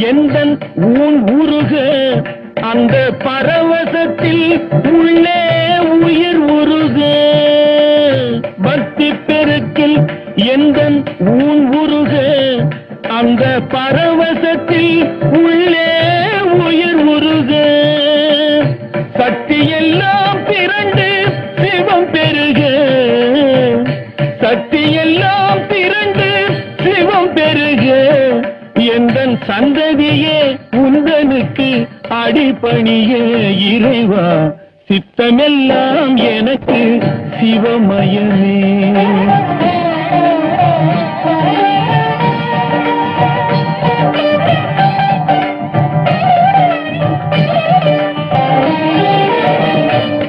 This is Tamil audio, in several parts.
எந்த ஊன் உருக அந்த பரவசத்தில் உள்ளே உயிர் உருக. பக்தி பெருக்கில் எந்த ஊன் உருக அந்த பரவசத்தில் உள்ளே உயிர் உருக. சக்தி எல்லாம் திரண்டு சிவம் பெருக. சக்தி எல்லாம் திரண்டு சிவம் பெருக. எந்தன் சந்த பாடி பணிய இறைவா சித்தமெல்லாம் எனக்கு சிவமயமே.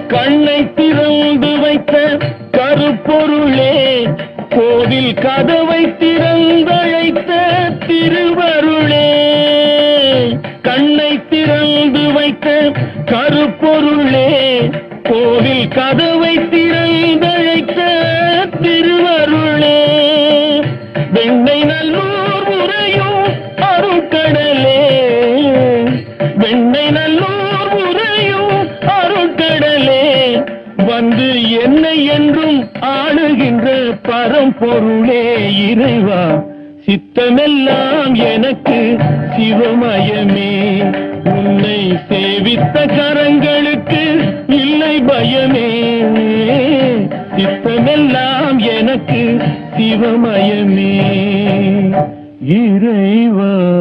கண்ணை திறந்து வைத்த கருப்பொருளே கோவில் கதவை திறந்தழைத்த திருவருளே. கண்ணை திறந்து வைத்த கருப்பொருளே கோவில் கதவை திறந்தழைத்த திருவருளே. வெண்ணை நல்லூர் உரையும் அருட்கடலே. வெண்ணை நல்லூர் உரையும் அருட்கடலே. வந்து என்னை என்றும் ஆளுகின்ற பரம்பொருளே இறைவா. சித்தமெல்லாம் எனக்கு சிவமயமே. என்னை சேவித்த கரங்களுக்கு இல்லை பயமே. சித்தமெல்லாம் எனக்கு சிவமயமே. இறைவா.